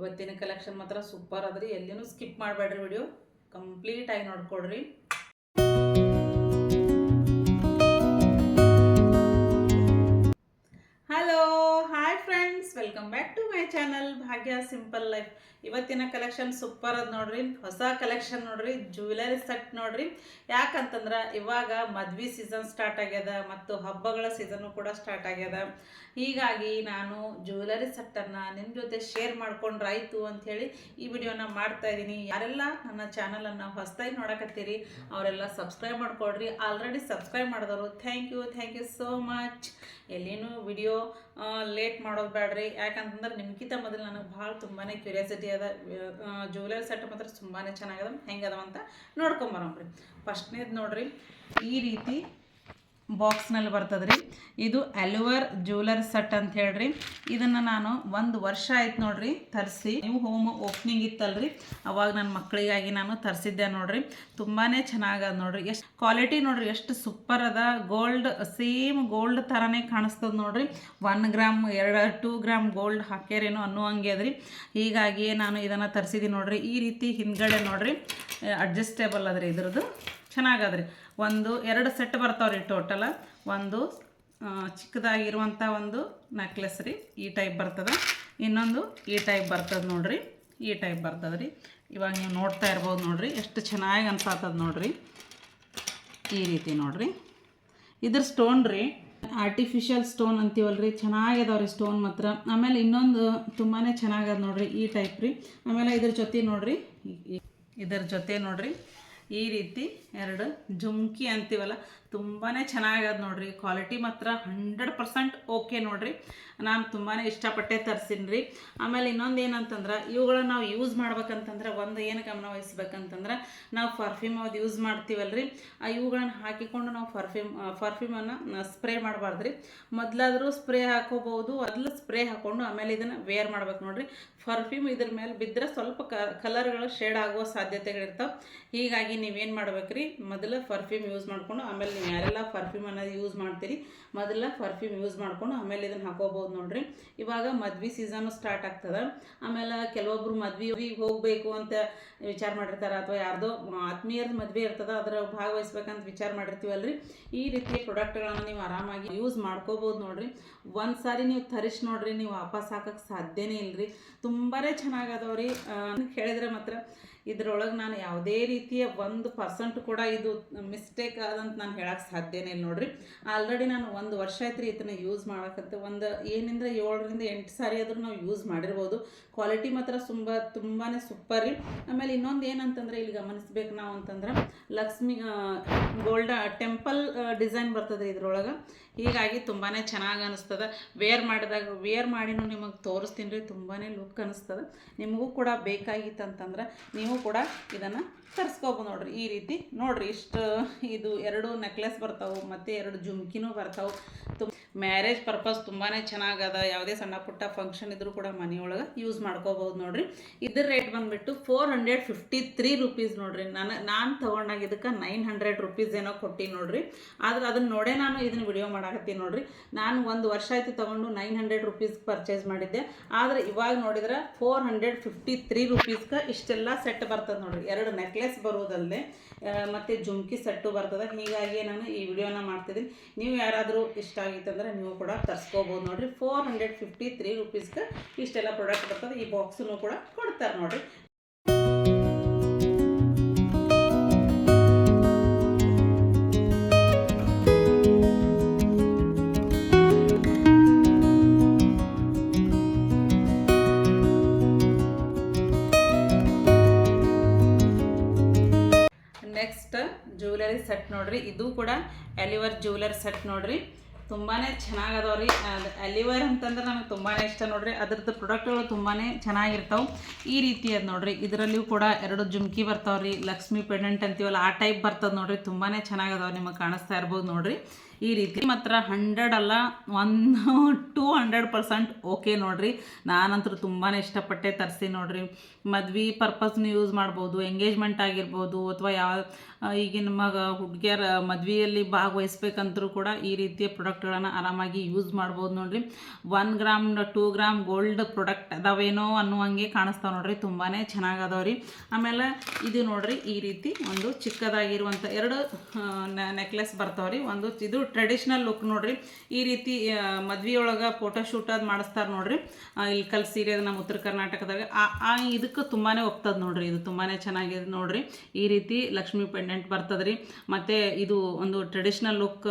ಇವತ್ತಿನ ಕಲೆಕ್ಷನ್ ಮಾತ್ರ ಸೂಪರ್ ಅದ್ರಿ ಎಲ್ಲಿನೂ ಸ್ಕಿಪ್ ಮಾಡಬೇಡ್ರಿ ವಿಡಿಯೋ ಕಂಪ್ಲೀಟ್ ಆಗಿ ನೋಡ್ಕೊಡ್ರಿ hello hi friends welcome back to my channel Bhagya simple life ಇವತ್ತಿನ ಕಲೆಕ್ಷನ್ ಸೂಪರ್ ಅದ ನೋಡ್ರಿ. ಹೊಸ ಕಲೆಕ್ಷನ್ ನೋಡ್ರಿ. ಜ್ಯುವೆಲರಿ ಸೆಟ್ ನೋಡ್ರಿ. ಯಾಕಂತಂದ್ರೆ ಇವಾಗ ಮದ್ವಿ ಸೀಸನ್ ಸ್ಟಾರ್ಟ್ ಆಗ್ಯದ ಮತ್ತು ಹಬ್ಬಗಳ ಸೀಸನ್ನು ಕೂಡ ಸ್ಟಾರ್ಟ್ ಆಗ್ಯದ. ಹೀಗಾಗಿ ನಾನು ಜ್ಯುವೆಲರಿ ಸೆಟ್ಟನ್ನು ನಿಮ್ಮ ಜೊತೆ ಶೇರ್ ಮಾಡ್ಕೊಂಡ್ರಾಯ್ತು ಹೇಳಿ ಈ ವಿಡಿಯೋನ ಮಾಡ್ತಾ ಇದ್ದೀನಿ. ಯಾರೆಲ್ಲ ನನ್ನ ಚಾನಲನ್ನು ಹೊಸದಾಗಿ ನೋಡಕತ್ತೀರಿ, ಅವರೆಲ್ಲ ಸಬ್ಸ್ಕ್ರೈಬ್ ಮಾಡ್ಕೊಡ್ರಿ ಆಲ್ರೆಡಿ ಸಬ್ಸ್ಕ್ರೈಬ್ ಮಾಡಿದವರು thank you thank you so much ಎಲ್ಲಿನೂ video late ಮಾಡೋದು ಬೇಡ್ರಿ ಯಾಕಂತಂದ್ರೆ ನಿಮ್ಗಿಂತ ಮೊದಲು ನನಗೆ ಭಾಳ ತುಂಬಾ ಕ್ಯೂರಿಯಾಸಿಟಿ ಅದ. ಜ್ಯುವೆಲರಿ ಸೆಟ್ ಮಾತ್ರ ತುಂಬಾ ಚೆನ್ನಾಗದ ಹೆಂಗೆ ಅದಾವ ಅಂತ ನೋಡ್ಕೊಂಬರೋಮ್ರಿ ಫಸ್ಟ್ನೇದು ನೋಡ್ರಿ, ಈ ರೀತಿ ಬಾಕ್ಸ್ನಲ್ಲಿ ರೀ ಇದು ಅಲ್ವರ್ ಜ್ಯೂಲರ್ ಸೆಟ್ ಅಂತ ಹೇಳ್ರಿ. ಇದನ್ನು ನಾನು ಒಂದು ವರ್ಷ ಆಯ್ತು ನೋಡ್ರಿ ತರಿಸಿ. ನೀವು ಹೋಮ್ ಓಪನಿಂಗ್ ಇತ್ತಲ್ರಿ. ಅವಾಗ ನನ್ನ ಮಕ್ಕಳಿಗಾಗಿ ನಾನು ತರಿಸಿದ್ದೆ ನೋಡ್ರಿ. ತುಂಬಾ ಚೆನ್ನಾಗದ ನೋಡ್ರಿ. ಎಷ್ಟು ಕ್ವಾಲಿಟಿ ನೋಡ್ರಿ. ಎಷ್ಟು ಸೂಪರ್ ಅದ. ಗೋಲ್ಡ್ ಸೇಮ್ ಗೋಲ್ಡ್ ಥರನೇ ಕಾಣಿಸ್ತದ ನೋಡ್ರಿ. ಒನ್ ಗ್ರಾಮ್ ಎರಡು ಟೂ ಗ್ರಾಮ್ ಗೋಲ್ಡ್ ಹಾಕ್ಯಾರೇನೋ ಅನ್ನೋ ಹಂಗೆ ಅದ್ರಿ. ಹೀಗಾಗಿ ನಾನು ಇದನ್ನು ತರಿಸಿದ್ದೀನಿ ನೋಡ್ರಿ. ಈ ರೀತಿ ಹಿಂದ್ಗಡೆ ನೋಡ್ರಿ. ಅಡ್ಜಸ್ಟೇಬಲ್ ಅದ್ರಿ ಇದ್ರದ್ದು. ಚೆನ್ನಾಗದ್ರಿ. ಒಂದು, ಎರಡು ಸೆಟ್ ಬರ್ತಾವ್ರಿ ಟೋಟಲ ಒಂದು ಚಿಕ್ಕದಾಗಿರುವಂಥ ಒಂದು ನೆಕ್ಲೆಸ್ ರೀ, ಈ ಟೈಪ್ ಬರ್ತದೆ. ಇನ್ನೊಂದು ಈ ಟೈಪ್ ಬರ್ತದೆ ನೋಡ್ರಿ, ಈ ಟೈಪ್ ಬರ್ತದೆ ರೀ. ಇವಾಗ ನೀವು ನೋಡ್ತಾ ಇರ್ಬೋದು ನೋಡ್ರಿ, ಎಷ್ಟು ಚೆನ್ನಾಗಿ ಅನ್ಸಾತದ ನೋಡ್ರಿ. ಈ ರೀತಿ ನೋಡ್ರಿ. ಇದ್ರ ಸ್ಟೋನ್ ರೀ ಆರ್ಟಿಫಿಷಿಯಲ್ ಸ್ಟೋನ್ ಅಂತೀವಲ್ರಿ ಚೆನ್ನಾಗಿದಾವ್ರಿ ಸ್ಟೋನ್ ಮಾತ್ರ. ಆಮೇಲೆ ಇನ್ನೊಂದು ತುಂಬಾ ಚೆನ್ನಾಗದ ನೋಡ್ರಿ, ಈ ಟೈಪ್ ರೀ. ಆಮೇಲೆ ಇದ್ರ ಜೊತೆ ನೋಡ್ರಿ ಇದ್ರ ಜೊತೆ ನೋಡ್ರಿ ಈ ರೀತಿ ಎರಡು ಜುಮ್ಕಿ ಅಂತೀವಲ್ಲ ತುಂಬಾ ಚೆನ್ನಾಗದ ನೋಡ್ರಿ. ಕ್ವಾಲಿಟಿ ಮಾತ್ರ ಹಂಡ್ರೆಡ್ ಪರ್ಸೆಂಟ್ ಓಕೆ ನೋಡ್ರಿ. ನಾನು ತುಂಬಾ ಇಷ್ಟಪಟ್ಟೆ ತರ್ಸೀನಿ ರೀ ಆಮೇಲೆ ಇನ್ನೊಂದು ಏನಂತಂದ್ರೆ ಇವುಗಳನ್ನ ನಾವು ಯೂಸ್ ಮಾಡ್ಬೇಕಂತಂದ್ರೆ, ಒಂದು ಏನು ಗಮನ ವಹಿಸ್ಬೇಕಂತಂದ್ರೆ, ನಾವು ಪರ್ಫ್ಯೂಮ್ ಅದು ಯೂಸ್ ಮಾಡ್ತೀವಲ್ರಿ. ಆ ಇವುಗಳನ್ನ ಹಾಕಿಕೊಂಡು ನಾವು ಪರ್ಫ್ಯೂಮ್ ಪರ್ಫ್ಯೂಮನ್ನು ಸ್ಪ್ರೇ ಮಾಡಬಾರ್ದು ರೀ ಮೊದಲಾದರೂ ಸ್ಪ್ರೇ ಹಾಕೋಬಹುದು ಮೊದಲು ಸ್ಪ್ರೇ ಹಾಕ್ಕೊಂಡು ಆಮೇಲೆ ಇದನ್ನು ವೇರ್ ಮಾಡ್ಬೇಕು ನೋಡ್ರಿ. ಪರ್ಫ್ಯೂಮ್ ಇದ್ರ ಮೇಲೆ ಬಿದ್ದರೆ ಸ್ವಲ್ಪ ಕಲರ್ಗಳು ಶೇಡ್ ಆಗುವ ಸಾಧ್ಯತೆಗಳಿರ್ತಾವೆ. ಹೀಗಾಗಿ ನೀವೇನು ಮಾಡ್ಬೇಕು ರೀ ಮೊದಲು ಪರ್ಫ್ಯೂಮ್ ಯೂಸ್ ಮಾಡಿಕೊಂಡು ಆಮೇಲೆ ನೀವು ಯಾರೆಲ್ಲ ಪರ್ಫ್ಯೂಮ್ ಅನ್ನೋದು ಯೂಸ್ ಮಾಡ್ತೀರಿ ಮೊದಲ ಪರ್ಫ್ಯೂಮ್ ಯೂಸ್ ಮಾಡ್ಕೊಂಡು ಆಮೇಲೆ ಇದನ್ನು ಹಾಕೋಬೋದು ನೋಡ್ರಿ. ಇವಾಗ ಮದ್ವೆ ಸೀಸನು ಸ್ಟಾರ್ಟ್ ಆಗ್ತದೆ. ಆಮೇಲೆ ಕೆಲವೊಬ್ರು ಮದ್ವೆಗೆ ಹೋಗಬೇಕು ಅಂತ ವಿಚಾರ ಮಾಡಿರ್ತಾರೆ ಅಥವಾ ಯಾರ್ದೋ ಆತ್ಮೀಯರ ಮದುವೆ ಇರ್ತದೆ, ಅದರ ಭಾಗವಹಿಸ್ಬೇಕಂತ ವಿಚಾರ ಮಾಡಿರ್ತೀವಲ್ರಿ. ಈ ರೀತಿ ಪ್ರಾಡಕ್ಟ್ಗಳನ್ನು ನೀವು ಆರಾಮಾಗಿ ಯೂಸ್ ಮಾಡ್ಕೋಬೋದು ನೋಡ್ರಿ. ಒಂದು ಸಾರಿ ನೀವು ತರಿಸಿ ನೋಡ್ರಿ, ನೀವು ವಾಪಸ್ ಹಾಕಕ್ಕೆ ಸಾಧ್ಯನೇ ಇಲ್ಲರಿ ತುಂಬಾ ಚೆನ್ನಾಗದವ್ರಿ ಹೇಳಿದ್ರೆ ಮಾತ್ರ ಇದ್ರೊಳಗೆ ನಾನು ಯಾವುದೇ ರೀತಿಯ ಒಂದು ಪರ್ಸೆಂಟ್ ಕೂಡ ಇದು ಮಿಸ್ಟೇಕ್ ಆದಂತ ನಾನು ಹೇಳಕ್ಕೆ ಸಾಧ್ಯನೇ ಇಲ್ಲ ನೋಡ್ರಿ. ಆಲ್ರೆಡಿ ನಾನು ಒಂದು ವರ್ಷ ಆಯ್ತು ರೀ ಇದನ್ನ ಯೂಸ್ ಮಾಡಕತ್ತೆ ಒಂದು ಏನಿಂದ ಏಳರಿಂದ ಎಂಟು ಸಾರಿ ಆದರೂ ನಾವು ಯೂಸ್ ಮಾಡಿರ್ಬೋದು. ಕ್ವಾಲಿಟಿ ಮಾತ್ರ ತುಂಬ ತುಂಬಾ ಸೂಪರ್ ರೀ. ಆಮೇಲೆ ಇನ್ನೊಂದು ಏನಂತಂದ್ರೆ ಇಲ್ಲಿ ಗಮನಿಸ್ಬೇಕು ನಾವು ಅಂತಂದ್ರೆ ಲಕ್ಷ್ಮಿ ಗೋಲ್ಡ ಟೆಂಪಲ್ ಡಿಸೈನ್ ಬರ್ತದೆ ಇದ್ರೊಳಗೆ. ಹೀಗಾಗಿ ತುಂಬಾ ಚೆನ್ನಾಗಿ ಅನಿಸ್ತದೆ. ವೇರ್ ಮಾಡಿದಾಗ ವೇರ್ ಮಾಡಿನೂ ನಿಮಗೆ ತೋರಿಸ್ತೀನಿ ರೀ. ತುಂಬಾ ಲುಕ್ ಅನಿಸ್ತದೆ. ನಿಮಗೂ ಕೂಡ ಬೇಕಾಗಿತ್ತಂತಂದ್ರೆ ನೀವು ಕೂಡ ಇದನ್ನು ತರಿಸ್ಕೋಬೋದು ನೋಡ್ರಿ, ಈ ರೀತಿ. ನೋಡ್ರಿ, ಇಷ್ಟು, ಇದು ಎರಡು ನೆಕ್ಲೆಸ್ ಬರ್ತಾವೆ, ಮತ್ತು ಎರಡು ಜುಮ್ಕಿನೂ ಬರ್ತಾವೆ. ತುಂಬ ಮ್ಯಾರೇಜ್ ಪರ್ಪಸ್ ತುಂಬಾ ಚೆನ್ನಾಗದ. ಯಾವುದೇ ಸಣ್ಣ ಪುಟ್ಟ ಫಂಕ್ಷನ್ ಇದ್ರೂ ಕೂಡ ಮನೆಯೊಳಗೆ ಯೂಸ್ ಮಾಡ್ಕೋಬೋದು ನೋಡ್ರಿ. ಇದ್ರ ರೇಟ್ ಬಂದುಬಿಟ್ಟು four hundred fifty three rupees ನೋಡ್ರಿ. ನಾನು ನಾನು ತೊಗೊಂಡಾಗ ಇದಕ್ಕೆ ನೈನ್ ಹಂಡ್ರೆಡ್ ರುಪೀಸ್ ಏನೋ ಕೊಟ್ಟಿನಿ ನೋಡ್ರಿ. ಆದ್ರೆ ಅದನ್ನ ನೋಡೇ ನಾನು ಇದನ್ನ ವಿಡಿಯೋ ಮಾಡಾಕತ್ತೀನಿ ನೋಡ್ರಿ. ನಾನು ಒಂದು ವರ್ಷ ಆಯ್ತು ತೊಗೊಂಡು ನೈನ್ ಹಂಡ್ರೆಡ್ ರುಪೀಸ್ ಪರ್ಚೇಸ್ ಮಾಡಿದ್ದೆ. ಆದರೆ ಇವಾಗ ನೋಡಿದ್ರೆ ಫೋರ್ ಹಂಡ್ರೆಡ್ ಫಿಫ್ಟಿ ತ್ರೀ ರುಪೀಸ್ಗೆ ಇಷ್ಟೆಲ್ಲ ಸೆಟ್ ಬರ್ತದೆ ನೋಡ್ರಿ. ಎರಡು ನೆಕ್ಲೆಸ್ ಬರೋದಲ್ಲದೆ ಮತ್ತು ಜುಮ್ಕಿ ಸೆಟ್ಟು ಬರ್ತದೆ. ಹೀಗಾಗಿ ನಾನು ಈ ವಿಡಿಯೋನ ಮಾಡ್ತಿದ್ದೀನಿ. ನೀವು ಯಾರಾದರೂ ಇಷ್ಟ ಆಗಿತ್ತಂದ್ರೆ ನೀವು ಕೂಡ ತರಿಸ್ಕೋಬೋದು ನೋಡಿರಿ. ಫೋರ್ ಹಂಡ್ರೆಡ್ ಫಿಫ್ಟಿ ತ್ರೀ ರುಪೀಸ್ಗೆ ಇಷ್ಟೆಲ್ಲ ಪ್ರಾಡಕ್ಟ್ ಬರ್ತದೆ. ಈ ಬಾಕ್ಸನ್ನು ಕೂಡ ಕೊಡ್ತಾರೆ ನೋಡ್ರಿ. ಸೆಟ್ ನೋಡ್ರಿ. ಇದು ಕೂಡ ಎಲಿವರ್ ಜ್ಯುವೆಲರ್ ಸೆಟ್ ನೋಡ್ರಿ. ತುಂಬಾ ಚೆನ್ನಾಗದವ್ರಿ. ಎಲಿವರ್ ಅಂತಂದ್ರೆ ನನಗೆ ತುಂಬಾ ಇಷ್ಟ ನೋಡ್ರಿ. ಅದ್ರದ್ದು ಪ್ರಾಡಕ್ಟ್ಗಳು ತುಂಬಾ ಚೆನ್ನಾಗಿರ್ತಾವೆ. ಈ ರೀತಿ ಅದು ನೋಡ್ರಿ. ಇದರಲ್ಲಿಯೂ ಕೂಡ ಎರಡು ಜುಮ್ಕಿ ಬರ್ತಾವ್ರಿ. ಲಕ್ಷ್ಮಿ ಪೆಂಡೆಂಟ್ ಅಂತೀವಲ್ಲ, ಆ ಟೈಪ್ ಬರ್ತದೆ ನೋಡ್ರಿ. ತುಂಬಾ ಚೆನ್ನಾಗದಾವ ನಿಮಗೆ ಕಾಣಿಸ್ತಾ ಇರ್ಬೋದು ನೋಡ್ರಿ. ಈ ರೀತಿ ಮಾತ್ರ ಹಂಡ್ರೆಡ್ ಅಲ್ಲ one two hundred percent okay ನೋಡಿರಿ. ನಾನಂತೂ ತುಂಬಾ ಇಷ್ಟಪಟ್ಟೆ ತರಿಸಿ ನೋಡಿರಿ. ಮದ್ವೆ ಪರ್ಪಸ್ನ ಯೂಸ್ ಮಾಡ್ಬೋದು ಎಂಗೇಜ್ಮೆಂಟ್ ಆಗಿರ್ಬೋದು, ಅಥವಾ ಯಾವ, ಈಗಿನ ಮಗ, ಹುಡುಗಿಯರ ಮದುವೆಯಲ್ಲಿ ಭಾಗವಹಿಸ್ಬೇಕಂತರೂ ಕೂಡ ಈ ರೀತಿಯ ಪ್ರಾಡಕ್ಟ್ಗಳನ್ನು ಆರಾಮಾಗಿ ಯೂಸ್ ಮಾಡ್ಬೋದು ನೋಡಿರಿ. One gram two gram gold product ಅದಾವೇನೋ ಅನ್ನುವಂಗೆ ಕಾಣಿಸ್ತಾವೆ ನೋಡ್ರಿ. ತುಂಬಾ ಚೆನ್ನಾಗಿ ಅದಾವ್ರಿ ಆಮೇಲೆ ಇದು ನೋಡ್ರಿ ಈ ರೀತಿ ಒಂದು ಚಿಕ್ಕದಾಗಿರುವಂಥ ಎರಡು ನೆಕ್ಲೆಸ್ ಬರ್ತಾವ್ರಿ ಒಂದು ಇದು ಟ್ರೆಡಿಷ್ನಲ್ ಲುಕ್ ನೋಡ್ರಿ. ಈ ರೀತಿ ಮದ್ವೆಯೊಳಗೆ ಫೋಟೋ ಶೂಟ್ ಅದು ಮಾಡಿಸ್ತಾರೆ ನೋಡ್ರಿ. ಇಲ್ಲಿ ಕಲ್ ಸೀರೆ ನಮ್ಮ ಉತ್ತರ ಕರ್ನಾಟಕದಾಗ ಆ ಇದಕ್ಕೆ ತುಂಬಾ ಒಪ್ತದ ನೋಡ್ರಿ. ಇದು ತುಂಬಾ ಚೆನ್ನಾಗಿದೆ ನೋಡ್ರಿ. ಈ ರೀತಿ ಲಕ್ಷ್ಮಿ ಪೆಂಡೆಂಟ್ ಬರ್ತದ್ರಿ. ಮತ್ತು ಇದು ಒಂದು ಟ್ರೆಡಿಷ್ನಲ್ ಲುಕ್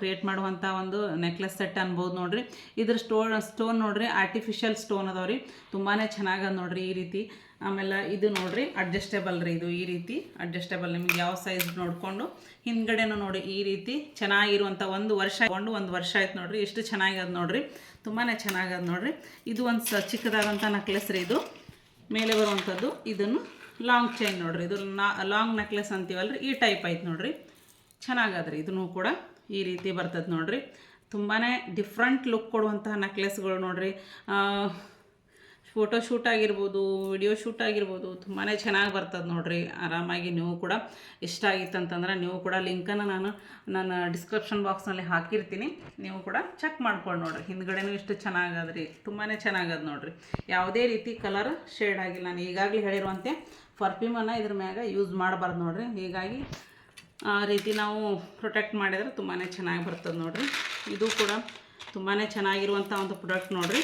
ಕ್ರಿಯೇಟ್ ಮಾಡುವಂಥ ಒಂದು ನೆಕ್ಲೆಸ್ ಸೆಟ್ ಅನ್ಬೋದು ನೋಡ್ರಿ. ಇದ್ರ ಸ್ಟೋನ್ ಸ್ಟೋನ್ ನೋಡ್ರಿ. ಆರ್ಟಿಫಿಷಿಯಲ್ ಸ್ಟೋನ್ ಅದಾವ್ರಿ. ತುಂಬಾ ಚೆನ್ನಾಗದ ನೋಡ್ರಿ ಈ ರೀತಿ. ಆಮೇಲೆ ಇದು ನೋಡಿರಿ ಅಡ್ಜಸ್ಟೇಬಲ್ ರೀ ಇದು ಈ ರೀತಿ. ಅಡ್ಜಸ್ಟೇಬಲ್ ನಿಮ್ಗೆ ಯಾವ ಸೈಜ್ ನೋಡಿಕೊಂಡು, ಹಿಂದ್ಗಡೆನೂ ನೋಡಿ ಈ ರೀತಿ ಚೆನ್ನಾಗಿರುವಂಥ ಒಂದು ವರ್ಷ ಇಟ್ಕೊಂಡು, ಒಂದು ವರ್ಷ ಆಯ್ತು ನೋಡಿರಿ. ಎಷ್ಟು ಚೆನ್ನಾಗಿದೆ ನೋಡಿರಿ. ತುಂಬಾ ಚೆನ್ನಾಗಿದೆ ನೋಡಿರಿ. ಇದು ಒಂದು ಸ ಚಿಕ್ಕದಾದಂಥ ನೆಕ್ಲೆಸ್ ರೀ ಇದು. ಮೇಲೆ ಬರುವಂಥದ್ದು ಇದನ್ನು ಲಾಂಗ್ ಚೈನ್ ನೋಡಿರಿ. ಇದು ಲಾಂಗ್ ನೆಕ್ಲೆಸ್ ಅಂತೀವಲ್ರಿ. ಈ ಟೈಪ್ ಆಯ್ತು ನೋಡಿರಿ. ಚೆನ್ನಾಗದ್ರಿ ಇದನ್ನು ಕೂಡ ಈ ರೀತಿ ಬರ್ತದೆ ನೋಡಿರಿ. ತುಂಬಾ ಡಿಫ್ರೆಂಟ್ ಲುಕ್ ಕೊಡುವಂತಹ ನೆಕ್ಲೆಸ್ಗಳು ನೋಡ್ರಿ. ಫೋಟೋ ಶೂಟ್ ಆಗಿರ್ಬೋದು ವಿಡಿಯೋ ಶೂಟ್ ಆಗಿರ್ಬೋದು ತುಂಬಾ ಚೆನ್ನಾಗಿ ಬರ್ತದೆ ನೋಡಿರಿ. ಆರಾಮಾಗಿ ನೀವು ಕೂಡ ಇಷ್ಟ ಆಗಿತ್ತು ಅಂತಂದ್ರೆ ನೀವು ಕೂಡ ಲಿಂಕನ್ನು ನಾನು ನನ್ನ ಡಿಸ್ಕ್ರಿಪ್ಷನ್ ಬಾಕ್ಸ್ನಲ್ಲಿ ಹಾಕಿರ್ತೀನಿ. ನೀವು ಕೂಡ ಚೆಕ್ ಮಾಡ್ಕೊಂಡು ನೋಡಿರಿ. ಹಿಂದ್ಗಡೆನೂ ಇಷ್ಟು ಚೆನ್ನಾಗದ್ರಿ. ತುಂಬಾ ಚೆನ್ನಾಗದ ನೋಡಿರಿ. ಯಾವುದೇ ರೀತಿ ಕಲರ್ ಶೇಡ್ ಆಗಿಲ್ಲ. ನಾನು ಈಗಾಗಲೇ ಹೇಳಿರುವಂತೆ ಪರ್ಫ್ಯೂಮನ್ನು ಇದ್ರ ಮ್ಯಾಗ ಯೂಸ್ ಮಾಡಬಾರ್ದು ನೋಡಿರಿ. ಹೀಗಾಗಿ ಆ ರೀತಿ ನಾವು ಪ್ರೊಟೆಕ್ಟ್ ಮಾಡಿದ್ರೆ ತುಂಬಾ ಚೆನ್ನಾಗಿ ಬರ್ತದೆ ನೋಡಿರಿ. ಇದು ಕೂಡ ತುಂಬಾ ಚೆನ್ನಾಗಿರುವಂಥ ಒಂದು ಪ್ರಾಡಕ್ಟ್ ನೋಡ್ರಿ.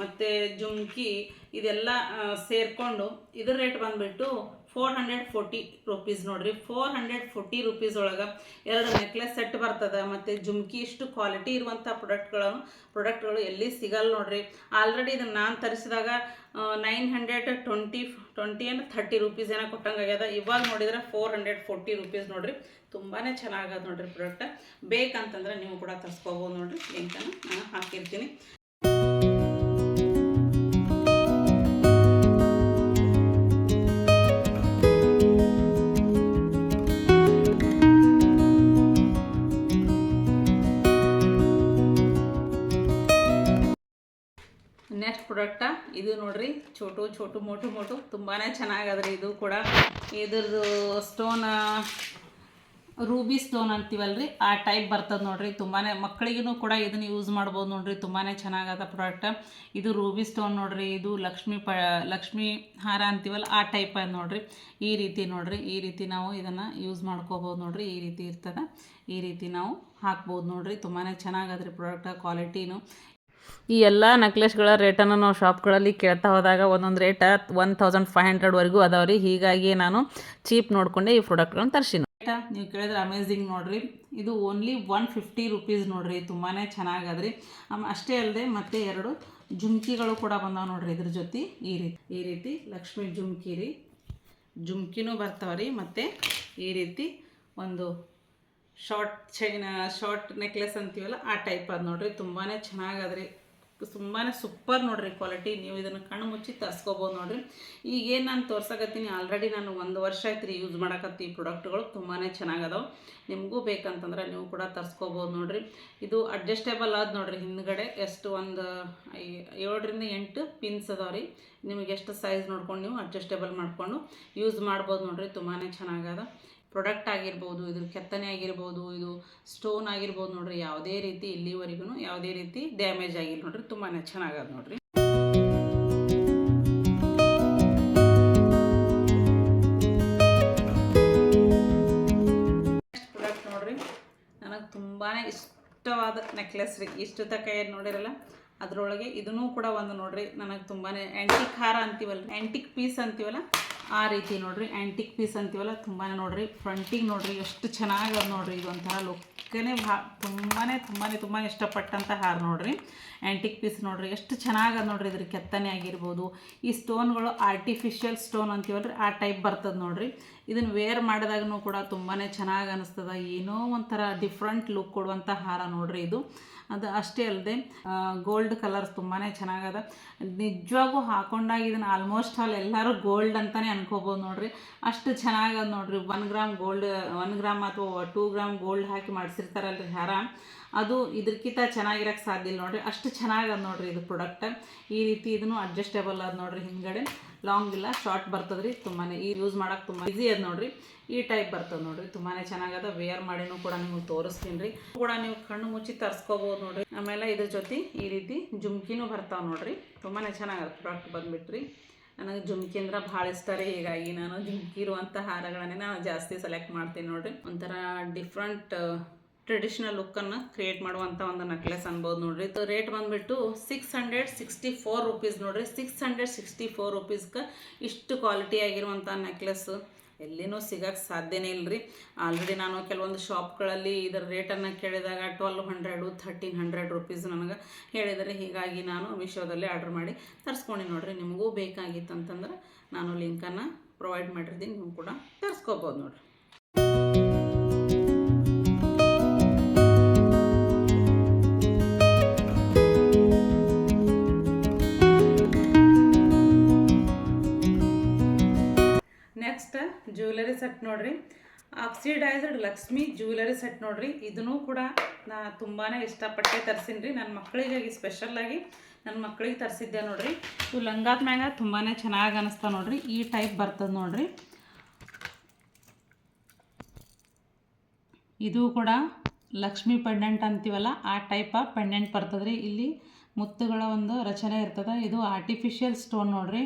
ಮತ್ತು ಜುಮ್ಕಿ ಇದೆಲ್ಲ ಸೇರಿಕೊಂಡು ಇದ್ರ ರೇಟ್ ಬಂದುಬಿಟ್ಟು ಫೋರ್ ಹಂಡ್ರೆಡ್ ಫೋರ್ಟಿ ರುಪೀಸ್ ನೋಡಿರಿ. ಫೋರ್ ಹಂಡ್ರೆಡ್ ಫೋರ್ಟಿ ರುಪೀಸ್ ಒಳಗೆ ಎರಡು ನೆಕ್ಲೆಸ್ ಸೆಟ್ ಬರ್ತದೆ. ಮತ್ತು ಜುಮ್ಕಿ ಇಷ್ಟು ಕ್ವಾಲಿಟಿ ಇರುವಂಥ ಪ್ರಾಡಕ್ಟ್ಗಳನ್ನು ಪ್ರಾಡಕ್ಟ್ಗಳು ಎಲ್ಲಿ ಸಿಗಲ್ಲ ನೋಡಿರಿ. ಆಲ್ರೆಡಿ ಇದನ್ನು ನಾನು ತರಿಸಿದಾಗ ನೈನ್ ಹಂಡ್ರೆಡ್ ಟ್ವೆಂಟಿ ಟ್ವೆಂಟಿ ಏನು ಥರ್ಟಿ ರುಪೀಸ್ ಏನೋ ಕೊಟ್ಟಂಗೆ ಆಗ್ಯದ. ಇವಾಗ ನೋಡಿದ್ರೆ ಫೋರ್ ಹಂಡ್ರೆಡ್ ಫೋರ್ಟಿ ರುಪೀಸ್ ನೋಡ್ರಿ. ತುಂಬಾ ಚೆನ್ನಾಗದ ನೋಡಿರಿ ಪ್ರಾಡಕ್ಟ್ ಬೇಕಂತಂದ್ರೆ ನೀವು ಕೂಡ ತರಿಸ್ಕೋಬೋದು ನೋಡಿರಿ. ಲಿಂಕನ್ನು ನಾನು ಹಾಕಿರ್ತೀನಿ. ಇದು ನೋಡ್ರಿ, ಛೋಟು ಚೋಟು ಮೋಟು ಮೋಟು. ತುಂಬಾ ಚೆನ್ನಾಗದ್ರಿ ಇದು ಕೂಡ. ಇದ್ರದ್ದು ಸ್ಟೋನ್ ರೂಬಿ ಸ್ಟೋನ್ ಅಂತೀವಲ್ರಿ, ಆ ಟೈಪ್ ಬರ್ತದೆ ನೋಡ್ರಿ. ತುಂಬಾ ಮಕ್ಕಳಿಗೂ ಕೂಡ ಇದನ್ನು ಯೂಸ್ ಮಾಡ್ಬೋದು ನೋಡ್ರಿ. ತುಂಬಾ ಚೆನ್ನಾಗದ ಪ್ರಾಡಕ್ಟ್ ಇದು ರೂಬಿ ಸ್ಟೋನ್ ನೋಡ್ರಿ, ಇದು ಲಕ್ಷ್ಮಿ ಪ, ಲಕ್ಷ್ಮಿ ಹಾರ ಅಂತೀವಲ್ಲ, ಆ ಟೈಪ್ ನೋಡ್ರಿ. ಈ ರೀತಿ ನೋಡ್ರಿ, ಈ ರೀತಿ ನಾವು ಇದನ್ನು ಯೂಸ್ ಮಾಡ್ಕೋಬೋದು ನೋಡ್ರಿ. ಈ ರೀತಿ ಇರ್ತದೆ, ಈ ರೀತಿ ನಾವು ಹಾಕ್ಬೋದು ನೋಡ್ರಿ. ತುಂಬಾ ಚೆನ್ನಾಗದ್ರಿ ಪ್ರಾಡಕ್ಟ್ ಕ್ವಾಲಿಟಿನು ಈ ಎಲ್ಲ ನೆಕ್ಲೆಸ್ಗಳ ರೇಟನ್ನು ನಾವು ಶಾಪ್ಗಳಲ್ಲಿ ಕೇಳ್ತಾ ಹೋದಾಗ ಒಂದೊಂದು ರೇಟ ಒನ್ ತೌಸಂಡ್ ಫೈವ್ ಹಂಡ್ರೆಡ್ವರೆಗೂ ಅದಾವೆ ರೀ. ಹೀಗಾಗಿ ನಾನು ಚೀಪ್ ನೋಡಿಕೊಂಡೆ ಈ ಪ್ರಾಡಕ್ಟ್ಗಳನ್ನು ತರಿಸಿನ. ನೀವು ಕೇಳಿದ್ರೆ ಅಮೇಝಿಂಗ್ ನೋಡ್ರಿ. ಇದು ಓನ್ಲಿ ಒನ್ ಫಿಫ್ಟಿ ರುಪೀಸ್ ನೋಡ್ರಿ. ತುಂಬಾ ಚೆನ್ನಾಗದ್ರಿ. ಅಷ್ಟೇ ಅಲ್ಲದೆ ಮತ್ತೆ ಎರಡು ಜುಮ್ಕಿಗಳು ಕೂಡ ಬಂದಾವ ನೋಡ್ರಿ ಇದ್ರ ಜೊತೆ. ಈ ರೀತಿ ಈ ರೀತಿ ಲಕ್ಷ್ಮಿ ಜುಮ್ಕಿ ರೀ. ಜುಮ್ಕಿನೂ ಬರ್ತಾವ್ರಿ ಮತ್ತು ಈ ರೀತಿ ಒಂದು ಶಾರ್ಟ್ ಚೈನ್, ಶಾರ್ಟ್ ನೆಕ್ಲೆಸ್ ಅಂತೀವಲ್ಲ, ಆ ಟೈಪ್ ಅದು ನೋಡ್ರಿ. ತುಂಬಾ ಚೆನ್ನಾಗದ್ರಿ. ತುಂಬಾ ಸೂಪರ್ ನೋಡ್ರಿ ಕ್ವಾಲಿಟಿ ನೀವು ಇದನ್ನು ಕಣ್ಣು ಮುಚ್ಚಿ ತರಿಸ್ಕೋಬೋದು ನೋಡ್ರಿ. ಈಗ ಏನು ನಾನು ತೋರ್ಸಕತ್ತೀನಿ ಆಲ್ರೆಡಿ ನಾನು ಒಂದು ವರ್ಷ ಆಯ್ತು ರೀ ಯೂಸ್ ಮಾಡಕತ್ತಿ ಈ ಪ್ರಾಡಕ್ಟ್ಗಳು ತುಂಬಾ ಚೆನ್ನಾಗದಾವೆ. ನಿಮಗೂ ಬೇಕಂತಂದ್ರೆ ನೀವು ಕೂಡ ತರಿಸ್ಕೋಬೋದು ನೋಡ್ರಿ. ಇದು ಅಡ್ಜಸ್ಟೇಬಲ್ ಆದ ನೋಡ್ರಿ ಹಿಂದ್ಗಡೆ. ಎಷ್ಟು ಒಂದು ಏಳರಿಂದ ಎಂಟು ಪಿನ್ಸ್ ಅದಾವೆ ರೀ. ನಿಮಗೆ ಎಷ್ಟು ಸೈಜ್ ನೋಡ್ಕೊಂಡು ನೀವು ಅಡ್ಜಸ್ಟೇಬಲ್ ಮಾಡಿಕೊಂಡು ಯೂಸ್ ಮಾಡ್ಬೋದು ನೋಡ್ರಿ. ತುಂಬಾ ಚೆನ್ನಾಗದ. ಪ್ರಾಡಕ್ಟ್ ಆಗಿರ್ಬೋದು ಇದ್ರ ಕೆತ್ತನೆ ಆಗಿರ್ಬೋದು, ಇದು ಸ್ಟೋನ್ ಆಗಿರ್ಬೋದು ನೋಡ್ರಿ, ಯಾವುದೇ ರೀತಿ ಇಲ್ಲಿವರೆಗೂ ಯಾವುದೇ ರೀತಿ ಡ್ಯಾಮೇಜ್ ಆಗಿಲ್ಲ ನೋಡ್ರಿ ತುಂಬಾ ಚೆನ್ನಾಗದ ನೋಡ್ರಿ. ನೆಕ್ಸ್ಟ್ ಪ್ರಾಡಕ್ಟ್ ನೋಡ್ರಿ, ನನಗೆ ತುಂಬಾ ಇಷ್ಟವಾದ ನೆಕ್ಲೆಸ್ ರೀ. ಇಷ್ಟು ತಕ್ಕ ಏನು ನೋಡಿರಲ್ಲ, ಅದರೊಳಗೆ ಇದನ್ನೂ ಕೂಡ ಒಂದು ನೋಡ್ರಿ, ನನಗೆ ತುಂಬಾ ಆ್ಯಂಟಿಕ್ ಹಾರ ಅಂತೀವಲ್ಲ ಆ್ಯಂಟಿಕ್ ಪೀಸ್ ಅಂತೀವಲ್ಲ ಆ ರೀತಿ ನೋಡ್ರಿ ಆ್ಯಂಟಿಕ್ ಪೀಸ್ ಅಂತೀವಲ್ಲ ತುಂಬಾ ನೋಡ್ರಿ ಫ್ರಂಟಿಗೆ ನೋಡ್ರಿ, ಎಷ್ಟು ಚೆನ್ನಾಗದ ನೋಡ್ರಿ, ಇದೊಂಥರ ಲುಕ್ಕನೇ ಭಾ ತುಂಬಾ ತುಂಬಾ ತುಂಬಾ ಇಷ್ಟಪಟ್ಟಂಥ ಹಾರ ನೋಡ್ರಿ. ಆ್ಯಂಟಿಕ್ ಪೀಸ್ ನೋಡ್ರಿ, ಎಷ್ಟು ಚೆನ್ನಾಗದ ನೋಡ್ರಿ ಇದ್ರ ಕೆತ್ತನೆ ಆಗಿರ್ಬೋದು. ಈ ಸ್ಟೋನ್ಗಳು ಆರ್ಟಿಫಿಷಿಯಲ್ ಸ್ಟೋನ್ ಅಂತೀವಲ್ರಿ, ಆ ಟೈಪ್ ಬರ್ತದೆ ನೋಡ್ರಿ. ಇದನ್ನು ವೇರ್ ಮಾಡಿದಾಗೂ ಕೂಡ ತುಂಬಾ ಚೆನ್ನಾಗಿ ಅನಿಸ್ತದ. ಏನೋ ಒಂಥರ ಡಿಫ್ರೆಂಟ್ ಲುಕ್ ಕೊಡುವಂಥ ಹಾರ ನೋಡ್ರಿ ಇದು. ಅದು ಅಷ್ಟೇ ಅಲ್ಲದೆ ಗೋಲ್ಡ್ ಕಲರ್ಸ್ ತುಂಬಾ ಚೆನ್ನಾಗದ. ನಿಜವಾಗೂ ಹಾಕೊಂಡಾಗ ಇದನ್ನು ಆಲ್ಮೋಸ್ಟ್ ಆಲ್ ಎಲ್ಲರೂ ಗೋಲ್ಡ್ ಅಂತಲೇ ಅನ್ಕೋಬೋದು ನೋಡ್ರಿ. ಅಷ್ಟು ಚೆನ್ನಾಗದ ನೋಡ್ರಿ. One gram gold one gram ಅಥವಾ ಟೂ ಗ್ರಾಮ್ ಗೋಲ್ಡ್ ಹಾಕಿ ಮಾಡಿಸಿರ್ತಾರಲ್ರಿ ಹಾರ. ಅದು ಇದಕ್ಕಿಂತ ಚೆನ್ನಾಗಿರಕ್ಕೆ ಸಾಧ್ಯ ಇಲ್ಲ ನೋಡಿರಿ. ಅಷ್ಟು ಚೆನ್ನಾಗಿ ಅದ ನೋಡಿರಿ ಇದು ಪ್ರಾಡಕ್ಟ್ ಈ ರೀತಿ ಇದನ್ನು ಅಡ್ಜಸ್ಟೇಬಲ್ ಅದ ನೋಡ್ರಿ ಹಿಂದ್ಗಡೆ. ಲಾಂಗ್ ಇಲ್ಲ ಶಾರ್ಟ್ ಬರ್ತದ್ರಿ ತುಂಬಾ ಈ ಯೂಸ್ ಮಾಡೋಕೆ ತುಂಬ ಈಸಿ ಅದ ನೋಡಿರಿ. ಈ ಟೈಪ್ ಬರ್ತದೆ ನೋಡ್ರಿ ತುಂಬಾ ಚೆನ್ನಾಗದ. ವೇರ್ ಮಾಡಿನೂ ಕೂಡ ನಿಮಗೆ ತೋರಿಸ್ತೀನಿ ರೀ ಕೂಡ ನೀವು ಕಣ್ಣು ಮುಚ್ಚಿ ತರಿಸ್ಕೋಬೋದು ನೋಡ್ರಿ. ಆಮೇಲೆ ಇದ್ರ ಜೊತೆ ಈ ರೀತಿ ಜುಮ್ಕಿನೂ ಬರ್ತಾವೆ ನೋಡ್ರಿ. ತುಂಬಾ ಚೆನ್ನಾಗದ ಪ್ರಾಡಕ್ಟ್ ಬಂದ್ಬಿಟ್ರಿ. ನನಗೆ ಜುಮ್ಕಿ ಅಂದ್ರೆ ಭಾಳ ಇಷ್ಟ ರೀ. ಹೀಗಾಗಿ ನಾನು ಜುಮ್ಕಿ ಇರುವಂಥ ಹಾರಗಳನ್ನೇ ನಾನು ಜಾಸ್ತಿ ಸೆಲೆಕ್ಟ್ ಮಾಡ್ತೀನಿ ನೋಡ್ರಿ. ಒಂಥರ ಡಿಫ್ರೆಂಟ್ ಟ್ರೆಡಿಷ್ನಲ್ ಲುಕ್ಕನ್ನು ಕ್ರಿಯೇಟ್ ಮಾಡುವಂಥ ಒಂದು ನೆಕ್ಲೆಸ್ ಅನ್ಬೋದು ನೋಡ್ರಿ. ಇದು ರೇಟ್ ಬಂದುಬಿಟ್ಟು six hundred sixty four rupees ನೋಡ್ರಿ. ಸಿಕ್ಸ್ ಹಂಡ್ರೆಡ್ ಸಿಕ್ಸ್ಟಿ ಫೋರ್ ರುಪೀಸ್ಗೆ ಇಷ್ಟು ಕ್ವಾಲಿಟಿ ಆಗಿರುವಂಥ ನೆಕ್ಲೆಸ್ ಎಲ್ಲಿನೂ ಸಿಗಕ್ಕೆ ಸಾಧ್ಯನೇ ಇಲ್ಲ ರೀ ಆಲ್ರೆಡಿ ನಾನು ಕೆಲವೊಂದು ಶಾಪ್ಗಳಲ್ಲಿ ಇದರ ರೇಟನ್ನು ಕೇಳಿದಾಗ twelve hundred thirteen hundred rupees ನನಗೆ ಹೇಳಿದರೆ. ಹೀಗಾಗಿ ನಾನು ಮೀಶೋದಲ್ಲಿ ಆರ್ಡ್ರ್ ಮಾಡಿ ತರಿಸ್ಕೊಂಡು ನೋಡ್ರಿ. ನಿಮಗೂ ಬೇಕಾಗಿತ್ತು ಅಂತಂದ್ರೆ ನಾನು ಲಿಂಕನ್ನು ಪ್ರೊವೈಡ್ ಮಾಡಿರ್ತೀನಿ. ನೀವು ಕೂಡ ತರಿಸ್ಕೋಬೋದು ನೋಡ್ರಿ. ಜ್ಯುವೆಲರಿ ಸೆಟ್ ನೋಡ್ರಿ. ಆಕ್ಸಿಡೈಸ್ಡ್ ಲಕ್ಷ್ಮಿ ಜ್ಯುವೆಲರಿ ಸೆಟ್ ನೋಡ್ರಿ. ಇದನ್ನು ಕೂಡ ನಾ ತುಂಬಾ ಇಷ್ಟಪಟ್ಟೆ ತರಿಸಿನಿ ರೀ ನನ್ನ ಮಕ್ಕಳಿಗಾಗಿ ಸ್ಪೆಷಲ್ಲಾಗಿ ನನ್ನ ಮಕ್ಕಳಿಗೆ ತರಿಸಿದ್ದೆ ನೋಡ್ರಿ. ಇವು ಲಂಗಾದ ಮ್ಯಾಗ ತುಂಬಾ ಚೆನ್ನಾಗಿ ಅನಿಸ್ತಾವ ನೋಡ್ರಿ. ಈ ಟೈಪ್ ಬರ್ತದೆ ನೋಡ್ರಿ. ಇದು ಕೂಡ ಲಕ್ಷ್ಮಿ ಪೆಂಡೆಂಟ್ ಅಂತೀವಲ್ಲ, ಆ ಟೈಪ್ ಆಫ್ ಪೆಂಡೆಂಟ್ ಬರ್ತದ್ರಿ. ಇಲ್ಲಿ ಮುತ್ತುಗಳ ಒಂದು ರಚನೆ ಇರ್ತದೆ. ಇದು ಆರ್ಟಿಫಿಷಿಯಲ್ ಸ್ಟೋನ್ ನೋಡ್ರಿ.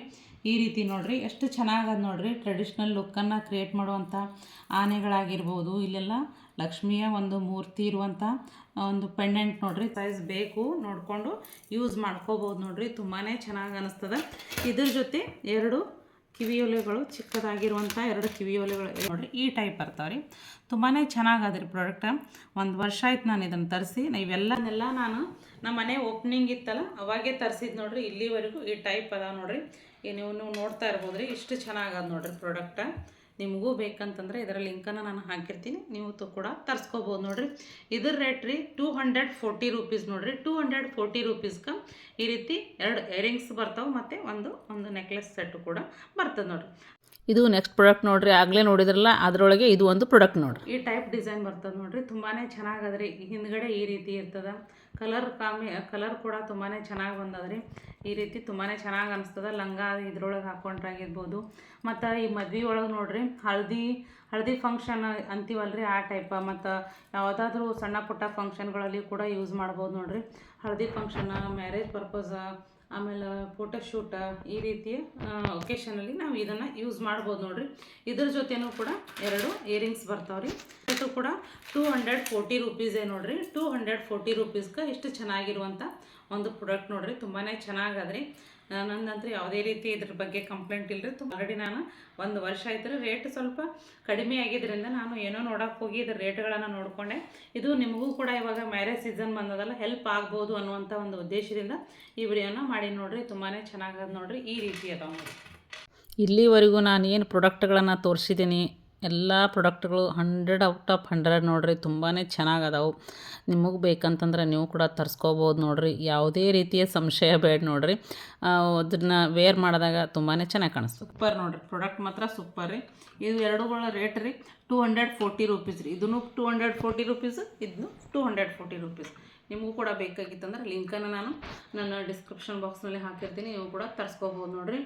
ಈ ರೀತಿ ನೋಡಿರಿ, ಎಷ್ಟು ಚೆನ್ನಾಗದ ನೋಡಿರಿ. ಟ್ರೆಡಿಷ್ನಲ್ ಲುಕ್ಕನ್ನು ಕ್ರಿಯೇಟ್ ಮಾಡುವಂಥ ಆನೆಗಳಾಗಿರ್ಬೋದು, ಇಲ್ಲೆಲ್ಲ ಲಕ್ಷ್ಮಿಯ ಒಂದು ಮೂರ್ತಿ ಇರುವಂಥ ಒಂದು ಪೆಂಡೆಂಟ್ ನೋಡ್ರಿ ಸೈಜ್ ಬೇಕು ನೋಡಿಕೊಂಡು ಯೂಸ್ ಮಾಡ್ಕೋಬೋದು ನೋಡ್ರಿ. ತುಂಬಾ ಚೆನ್ನಾಗಿ ಅನಿಸ್ತದೆ. ಇದ್ರ ಜೊತೆ ಎರಡು ಕಿವಿಯೋಲೆಗಳು ಚಿಕ್ಕದಾಗಿರುವಂಥ ಎರಡು ಕಿವಿಯೋಲೆಗಳು ನೋಡ್ರಿ. ಈ ಟೈಪ್ ಬರ್ತಾವ್ರಿ. ತುಂಬಾ ಚೆನ್ನಾಗದ ರೀ ಪ್ರಾಡಕ್ಟ್ ಒಂದು ವರ್ಷ ಆಯ್ತು ನಾನು ಇದನ್ನು ತರಿಸಿ. ಇವೆಲ್ಲನೆಲ್ಲ ನಾನು ನಮ್ಮ ಮನೆ ಓಪನಿಂಗ್ ಇತ್ತಲ್ಲ, ಅವಾಗೇ ತರಿಸಿದ್ದು ನೋಡ್ರಿ. ಇಲ್ಲಿವರೆಗೂ ಈ ಟೈಪ್ ಅದಾವ ನೋಡ್ರಿ. ನೀವು ನೀವು ನೋಡ್ತಾ ಇರ್ಬೋದು ರೀ ಇಷ್ಟು ಚೆನ್ನಾಗದ ನೋಡ್ರಿ ಪ್ರಾಡಕ್ಟ ನಿಮಗೂ ಬೇಕಂತಂದ್ರೆ ಇದರ ಲಿಂಕನ್ನು ನಾನು ಹಾಕಿರ್ತೀನಿ. ನೀವು ತು ಕೂಡ ತರಿಸ್ಕೋಬೋದು ನೋಡಿರಿ. ಇದ್ರ ರೇಟ್ ರೀ ಟೂ ಹಂಡ್ರೆಡ್ ಫೋರ್ಟಿ ರುಪೀಸ್ ನೋಡಿರಿ. ಟೂ ಹಂಡ್ರೆಡ್ ಫೋರ್ಟಿ ರುಪೀಸ್ಗೆ ಈ ರೀತಿ ಎರಡು ಇಯರಿಂಗ್ಸ್ ಬರ್ತಾವೆ ಮತ್ತು ಒಂದು ಒಂದು ನೆಕ್ಲೆಸ್ ಸೆಟ್ ಕೂಡ ಬರ್ತದೆ ನೋಡಿರಿ. ಇದು ನೆಕ್ಸ್ಟ್ ಪ್ರಾಡಕ್ಟ್ ನೋಡ್ರಿ. ಆಗಲೇ ನೋಡಿದ್ರಲ್ಲ, ಅದರೊಳಗೆ ಇದು ಒಂದು ಪ್ರಾಡಕ್ಟ್ ನೋಡ್ರಿ. ಈ ಟೈಪ್ ಡಿಸೈನ್ ಬರ್ತದೆ ನೋಡ್ರಿ. ತುಂಬಾ ಚೆನ್ನಾಗದ್ರಿ. ಹಿಂದ್ಗಡೆ ಈ ರೀತಿ ಇರ್ತದೆ. ಕಲರ್ ಕಾಮಿ, ಕಲರ್ ಕೂಡ ತುಂಬಾ ಚೆನ್ನಾಗಿ ಬಂದದ್ರಿ. ಈ ರೀತಿ ತುಂಬಾ ಚೆನ್ನಾಗಿ ಅನಿಸ್ತದೆ. ಲಂಗ ಇದ್ರೊಳಗೆ ಹಾಕೊಂಡ್ರಾಗಿರ್ಬೋದು. ಮತ್ತು ಈ ಮದ್ವೆ ಒಳಗೆ ನೋಡಿರಿ, ಹಳದಿ ಹಳದಿ ಫಂಕ್ಷನ್ ಅಂತೀವಲ್ರಿ ಆ ಟೈಪ ಮತ್ತು ಯಾವುದಾದ್ರೂ ಸಣ್ಣ ಪುಟ್ಟ ಫಂಕ್ಷನ್ಗಳಲ್ಲಿ ಕೂಡ ಯೂಸ್ ಮಾಡ್ಬೋದು ನೋಡಿರಿ. ಹಳದಿ ಫಂಕ್ಷನ್ ಮ್ಯಾರೇಜ್ ಪರ್ಪಸ್ ಆಮೇಲೆ ಫೋಟೋಶೂಟ ಈ ರೀತಿಯ ಒಕೇಶನಲ್ಲಿ ನಾವು ಇದನ್ನು ಯೂಸ್ ಮಾಡ್ಬೋದು ನೋಡಿರಿ. ಇದ್ರ ಜೊತೆನೂ ಕೂಡ ಎರಡು ಇಯರಿಂಗ್ಸ್ ಬರ್ತಾವ್ರಿ. ಇದು ಕೂಡ ಟೂ ಹಂಡ್ರೆಡ್ ಫೋರ್ಟಿ ರುಪೀಸೇ ನೋಡಿರಿ. ಟೂ ಹಂಡ್ರೆಡ್ ಫೋರ್ಟಿ ರುಪೀಸ್ಗೆ ಇಷ್ಟು ಚೆನ್ನಾಗಿರುವಂಥ ಒಂದು ಪ್ರಾಡಕ್ಟ್ ನೋಡ್ರಿ ತುಂಬಾ ಚೆನ್ನಾಗದ್ರಿ. ನನ್ನಂತೂ ಯಾವುದೇ ರೀತಿ ಇದ್ರ ಬಗ್ಗೆ ಕಂಪ್ಲೇಂಟ್ ಇಲ್ಲರಿ ತುಂಬ ಆಲ್ರೆಡಿ ನಾನು ಒಂದು ವರ್ಷ ಆಯ್ತು ರೇಟ್ ಸ್ವಲ್ಪ ಕಡಿಮೆ ಆಗಿದ್ದರಿಂದ ನಾನು ಏನೋ ನೋಡೋಕೆ ಹೋಗಿ ಇದ್ರ ರೇಟ್ಗಳನ್ನು ನೋಡಿಕೊಂಡೆ. ಇದು ನಿಮಗೂ ಕೂಡ ಇವಾಗ ಮ್ಯಾರೇಜ್ ಸೀಸನ್ ಬಂದದಲ್ಲ ಹೆಲ್ಪ್ ಆಗ್ಬೋದು ಅನ್ನುವಂಥ ಒಂದು ಉದ್ದೇಶದಿಂದ ಈ ವಿಡಿಯೋನ ಮಾಡಿ ನೋಡ್ರಿ. ತುಂಬಾ ಚೆನ್ನಾಗದ ನೋಡ್ರಿ. ಈ ರೀತಿ ಅದಾವ ಇಲ್ಲಿವರೆಗೂ ನಾನು ಏನು ಪ್ರಾಡಕ್ಟ್ಗಳನ್ನು ತೋರಿಸಿದ್ದೀನಿ ಎಲ್ಲ ಪ್ರಾಡಕ್ಟ್ಗಳು ಹಂಡ್ರೆಡ್ ಔಟ್ ಆಫ್ ಹಂಡ್ರೆಡ್ ನೋಡಿರಿ ತುಂಬಾ ಚೆನ್ನಾಗಿ ಅದಾವು ನಿಮಗೆ ಬೇಕಂತಂದ್ರೆ ನೀವು ಕೂಡ ತರಿಸ್ಕೋಬೋದು ನೋಡಿರಿ. ಯಾವುದೇ ರೀತಿಯ ಸಂಶಯ ಬೇಡ ನೋಡಿರಿ. ಅದನ್ನು ವೇರ್ ಮಾಡಿದಾಗ ತುಂಬಾ ಚೆನ್ನಾಗಿ ಕಾಣಿಸ್ತದೆ ಸೂಪರ್ ನೋಡಿರಿ. ಪ್ರಾಡಕ್ಟ್ ಮಾತ್ರ ಸೂಪರ್ ರೀ. ಇದು ಎರಡುಗಳ ರೇಟ್ ರೀ ಟೂ ಹಂಡ್ರೆಡ್ ಫೋರ್ಟಿ ರುಪೀಸ್ ರೀ. ಇದನ್ನು ಟೂ ಹಂಡ್ರೆಡ್ ಫೋರ್ಟಿ ರುಪೀಸ್, ಇದನ್ನು ಟೂ ಹಂಡ್ರೆಡ್ ಫೋರ್ಟಿ ರುಪೀಸ್. ನಿಮಗೂ ಕೂಡ ಬೇಕಾಗಿತ್ತಂದ್ರೆ ಲಿಂಕನ್ನು ನಾನು ನನ್ನ ಡಿಸ್ಕ್ರಿಪ್ಷನ್ ಬಾಕ್ಸ್ನಲ್ಲಿ ಹಾಕಿರ್ತೀನಿ. ನೀವು ಕೂಡ ತರಿಸ್ಕೋಬೋದು ನೋಡ್ರಿ.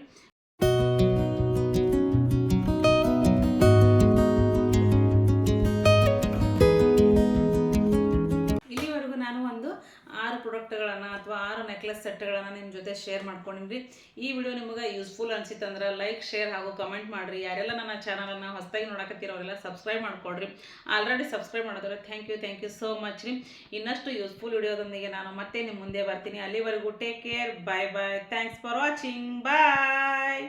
ನೆಕ್ಲೆಸ್ ಸೆಟ್ಗಳನ್ನು ನಿಮ್ಮ ಜೊತೆ ಶೇರ್ ಮಾಡ್ಕೊಂಡಿನಿ ಈ ವಿಡಿಯೋ ನಿಮಗೆ ಯೂಸ್ಫುಲ್ ಅನ್ಸಿತ್ತಂದ್ರೆ ಲೈಕ್ ಶೇರ್ ಹಾಗೂ ಕಮೆಂಟ್ ಮಾಡಿರಿ. ಯಾರೆಲ್ಲ ನನ್ನ ಚಾನಲನ್ನು ಹೊಸದಾಗಿ ನೋಡಕತ್ತಿರೋರೆಲ್ಲ ಸಬ್ಸ್ಕ್ರೈಬ್ ಮಾಡ್ಕೊಡ್ರಿ. ಆಲ್ರೆಡಿ ಸಬ್ಸ್ಕ್ರೈಬ್ ಮಾಡಿದ್ರೆ thank you thank you so much ರೀ. ಇನ್ನಷ್ಟು ಯೂಸ್ಫುಲ್ ವಿಡಿಯೋದೊಂದಿಗೆ ನಾನು ಮತ್ತೆ ನಿಮ್ಮ ಮುಂದೆ ಬರ್ತೀನಿ. ಅಲ್ಲಿವರೆಗೂ take care bye bye thanks for watching bye